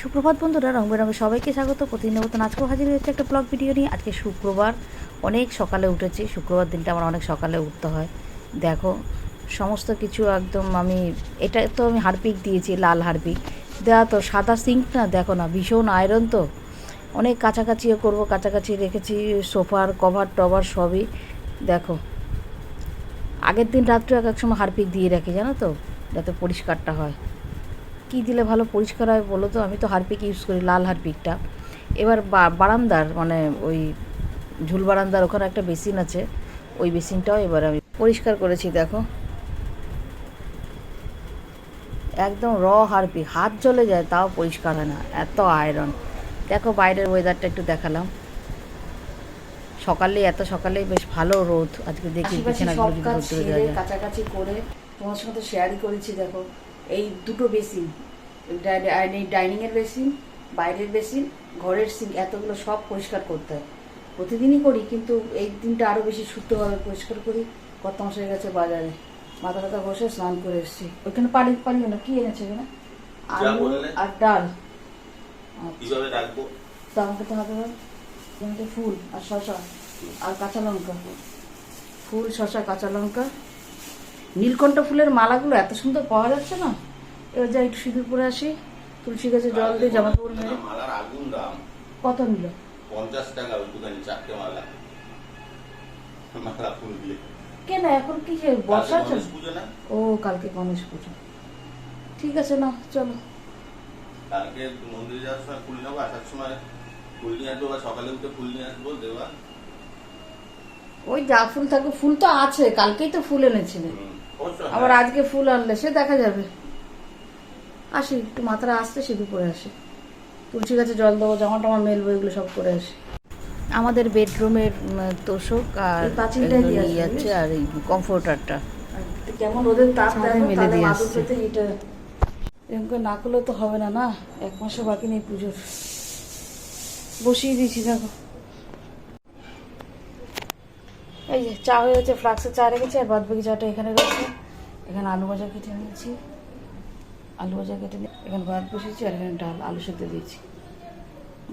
সুপ্রভাত বন্ধুরা রং বেরঙে সবাইকে স্বাগত। প্রতিদিন মতন আজকেও হাজির হয়েছে একটা ব্লগ ভিডিও নিয়ে। আজকে শুক্রবার, অনেক সকালে উঠেছি। শুক্রবার দিনটা আমার অনেক সকালে উঠতে হয়। দেখো, সমস্ত কিছু একদম আমি, এটা তো আমি হারপিক দিয়েছি, লাল হারপিক। দেওয়া তো, সাদা সিঙ্ক না, দেখো না, ভীষণ আয়রন তো। অনেক কাছাকাছিও করব, কাছাকাছি রেখেছি, সোফার, কভার, টভার সবই। দেখো, আগের দিন রাত্রে এক এক সময় হারপিক দিয়ে রাখি, জানো তো? যাতে পরিষ্কারটা হয়। কী দিলে ভালো পরিষ্কার হয় বলো তো? আমি তো হারপিক ইউজ করি লাল হারপিকটা। এবার বারান্দার মানে ওই ঝুল বারান্দার ওখানে একটা বেসিন আছে ওই বেসিনটাও এবার আমি পরিষ্কার করেছি দেখো। একদম র হারপিক হাত জ্বলে যায় তাও পরিষ্কার হয় না এত আয়রন দেখো বাইরের ওয়েদারটা একটু দেখালাম। সকালে এত সকালে বেশ ভালো রোদ আজকে দেখি। কাছাকাছি করে তোমার সঙ্গে তো শেয়ারই করেছি দেখো। এই দুটো বেসিন ডাইনিং এর বেসিন বাইরের বেসিন ঘরের সিঙ্ক এতগুলো সব পরিষ্কার করতে হয়। প্রতিদিনই করি কিন্তু এই দিনটা আরও বেশি শুদ্ধভাবে পরিষ্কার করি। কত মাস হয়ে গেছে বাজারে। মাথা টাথা বসে স্নান করে এসেছি। ওইখানে পানি পানি না কি এনেছে এখানে? আলু আর ডাল। কীভাবে রাখব? আমাকে তো দাও। ফুল আর শশা আর কাঁচা লঙ্কা। ফুল শশা কাঁচা লঙ্কা। নীলকণ্ঠ ফুলের মালাগুলো এত সুন্দর পাওয়া যাচ্ছে না? এবার যাই একটু সিঁদুর পরে আসি তুলসী গাছে জল দিয়ে জামা কাপড় মেরে কত নিল? পঞ্চাশ টাকা দোকানে চারটে মালা। মালা ফুল দিয়ে। কেন এখন কি বর্ষা না? ও কালকে গণেশ পুজো। ঠিক আছে না চলো। কালকে মন্দিরে যাওয়ার সময় ফুল নেব আসার সময় ফুল নিয়ে আসব বা সকালে উঠে ফুল নিয়ে আসব দেওয়া। ওই যা ফুল থাকবে ফুল তো আছে কালকেই তো ফুল এনেছিলে। আবার। আজকে ফুল আনলে সে দেখা যাবে। আসি একটু মাথাটা আসতে সিঁদুর করে আসি। তুলসী গাছে জল দেবো জামা টামা মেলবো এগুলো সব করে আসি। আমাদের বেডরুমের তোষক আর নিয়ে যাচ্ছে আর এই কমফোর্টারটা। কেমন রোদের তাপ মেলে দিয়ে আসছে। এটা এরকম করে না করলে তো হবে না না? এক মাসও বাকি নেই পুজোর। বসিয়ে দিয়েছি দেখো। এই যে চা হয়ে গেছে ফ্লাক্সে চা রেখেছি আর বাদ বাকি চাটা এখানে রয়েছে। এখানে আলু ভাজা কেটে নিয়েছি। আলু ভাজা কেটে নিয়ে এখানে ভাত বসিয়েছি আর এখানে ডাল, আলু সেদ্ধ দিয়েছি।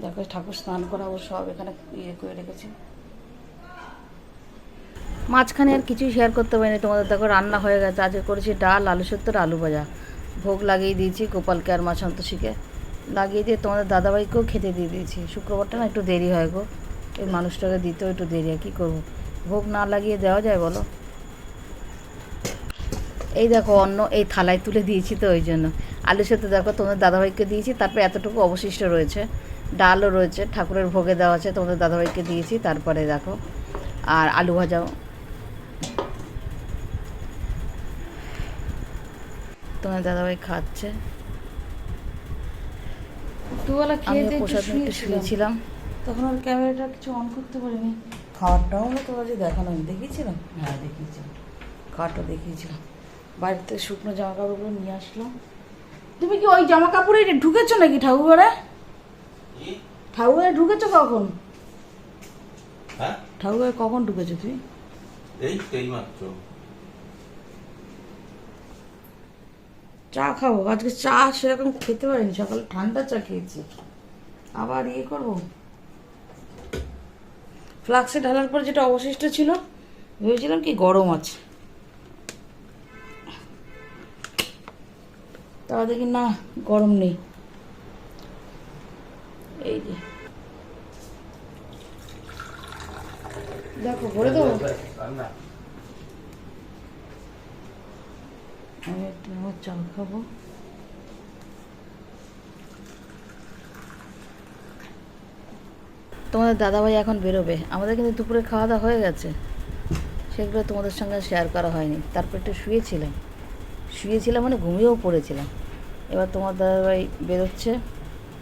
দেখো, ঠাকুর স্নান করাবো সব এখানে ইয়ে করে রেখেছি। মাঝখানে আর কিছুই শেয়ার করতে পারিনি। তোমাদের দেখো, রান্না হয়ে গেছে। আজকে করেছি ডাল, আলু সত্য আলু ভাজা। ভোগ লাগিয়ে দিয়েছি গোপালকে আর মা সন্তোষীকে। লাগিয়ে দিয়ে তোমাদের দাদাভাইকেও খেতে দিয়ে দিয়েছি। শুক্রবারটা না একটু দেরি হয় গো। এই মানুষটাকে দিতেও একটু দেরি হয়। কী করব? ভোগ না লাগিয়ে দেওয়া যায় বলো? এই দেখো অন্য এই থালায় তুলে দিয়েছি তো ওই জন্য। আলু সেদ্ধ দেখো তোমাদের দাদাভাইকে দিয়েছি তারপরে এতটুকু অবশিষ্ট রয়েছে। ডালও রয়েছে ঠাকুরের ভোগে দেওয়া আছে তোমাদের দাদাভাইকে দিয়েছি তারপরে দেখো। আর আলু ভাজাও। তোমার দাদাভাই খাচ্ছে। দুবেলা খেয়ে দিয়ে প্রসাদ একটু শুয়েছিলাম। শুয়েছিলাম। তখন আর ক্যামেরাটা কিছু অন করতে পারিনি। খাওয়ারটাও যে দেখানো দেখিয়েছিলাম? হ্যাঁ দেখিয়েছিলাম। খাওয়ারটা দেখিয়েছিলাম। বাড়িতে শুকনো জামা কাপড়গুলো নিয়ে আসলাম। তুমি কি ওই জামা কাপড়ে ঢুকেছো নাকি ঠাকুরঘরে? কি? ঠাকুরঘরে ঢুকেছো কখন? হ্যাঁ? ঠাকুরঘরে কখন ঢুকেছো তুমি? এই এই মাত্র চা খাব। আজকে চা সেরকম খেতে পারিনি। সকালে ঠান্ডা চা খেয়েছি। আবার ইয়ে করব? ফ্লাক্সে ঢালার পর যেটা অবশিষ্ট ছিল ভেবেছিলাম কি গরম আছে। তাও দেখি না গরম নেই? এই যে। দেখো, ভরে দেবো? আমি একটু আমার চাল খাব। তোমাদের দাদাভাই এখন বেরোবে। আমাদের কিন্তু দুপুরে খাওয়া দাওয়া হয়ে গেছে। সেগুলো তোমাদের সঙ্গে শেয়ার করা হয়নি। তারপর একটু শুয়েছিলাম। শুয়েছিলাম মানে ঘুমিয়েও পড়েছিলাম। এবার তোমার দাদাভাই বেরোচ্ছে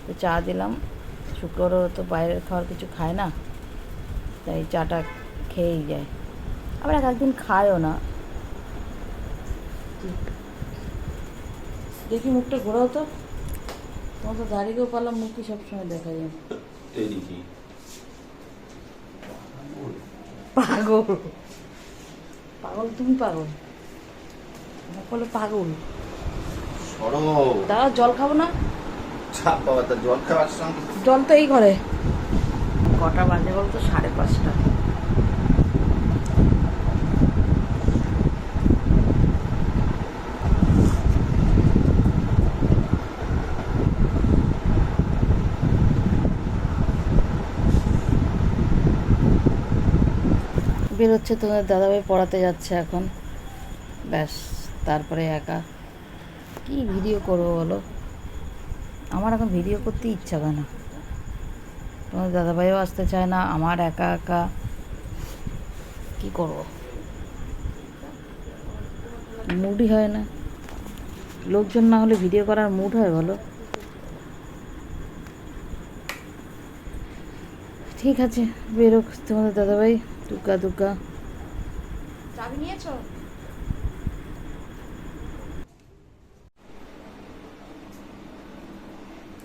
তো চা দিলাম। শুক্রবারও তো বাইরের খাওয়ার কিছু খায় না তাই চাটা খেয়েই যায়। আবার এক একদিন খায়ও না। দেখি মুখটা ঘোরাও তো। তোমার তো দাঁড়িয়েও পারলাম মুখ কি সবসময় দেখা যায়। পাগল। পাগল তুমি পাগল। বলে পাগল। সরো। দাঁড়া জল খাব না? চাপ বাবা তার জল খাওয়ার সঙ্গে। জল তো এই ঘরে। কটা বাজে বলতো? সাড়ে পাঁচটা। বেরোচ্ছে তোমাদের দাদাভাই পড়াতে যাচ্ছে এখন। ব্যাস তারপরে একা। কি ভিডিও করব বলো? আমার এখন ভিডিও করতে ইচ্ছা করে না। তোমাদের দাদাভাইও আসতে চায় না, আমার একা একা। কি করব? মুডই হয় না। লোকজন না হলে ভিডিও করার মুড হয় বলো। ঠিক আছে, বেরোক তোমাদের দাদাভাই দুগ্গা দুগ্গা চাবি নিয়েছো?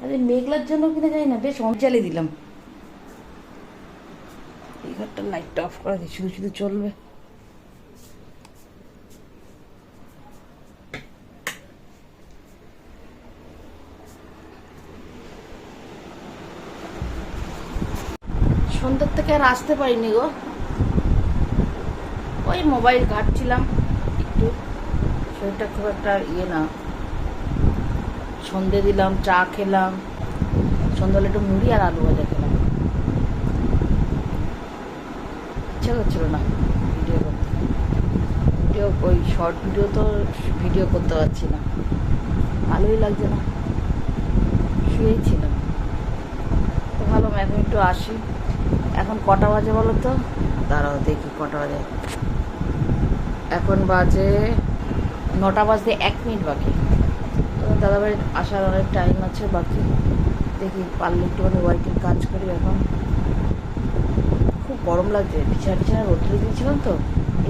আরে মেঘলার জন্য কিনে যাই না, বেশ অঞ্চালে দিলাম। এই ঘরটা লাইটটা অফ করা দিই, শুধু শুধু চলবে। সন্ধ্যার থেকে আর আসতে পারিনি গো। ওই মোবাইল ঘাটছিলাম, একটু। শরীরটা খুব একটা ইয়ে না। সন্ধে দিলাম, চা খেলাম সন্ধ্যাবেলা একটু মুড়ি আর আলু ভাজা খেলাম। ইচ্ছা করছিল না ভিডিও করতে। ভিডিও ওই শর্ট ভিডিও তো ভিডিও করতে পারছি না। ভালোই লাগছে না। শুয়েই ছিলাম। তো ভালো এখন একটু আসি। এখন কটা বাজে বলো তো? দাঁড়াও, দেখি কটা বাজে। এখন বাজে নটা বাজতে এক মিনিট বাকি। তো দাদাবাড়ির আসার অনেক টাইম আছে, বাকি দেখি পারলে একটুখানি ওয়াইটিং কাজ করি এখন। খুব গরম লাগছে, বিছানা টিছানা রোদ্রে দিয়েছিলাম তো,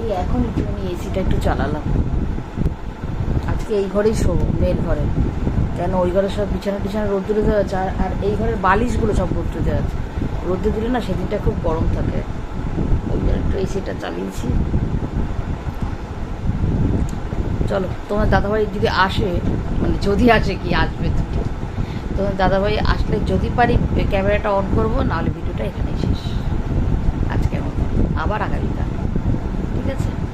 এই এখন একটুখানি এসিটা একটু চালালাম। আজকে এই ঘরেই শোবো মেয়ের ঘরে। কেন ওই ঘরে সব বিছানা টিছানা রোদ্রে দেওয়া আছে, আর- এই ঘরের বালিশগুলো সব রোদ্রে দেওয়া আছে। রোদ্রে দিলে না সেদিনটা খুব গরম থাকে। ওই জন্য একটু এসিটা চালিয়েছি। চলো, তোমার দাদাভাই যদি আসে মানে যদি আসে কি আসবে তো। তোমার দাদাভাই আসলে যদি পারি, ক্যামেরাটা অন করব, নাহলে ভিডিওটা এখানেই শেষ। আজকের মতো। আবার আগামীকাল। ঠিক আছে?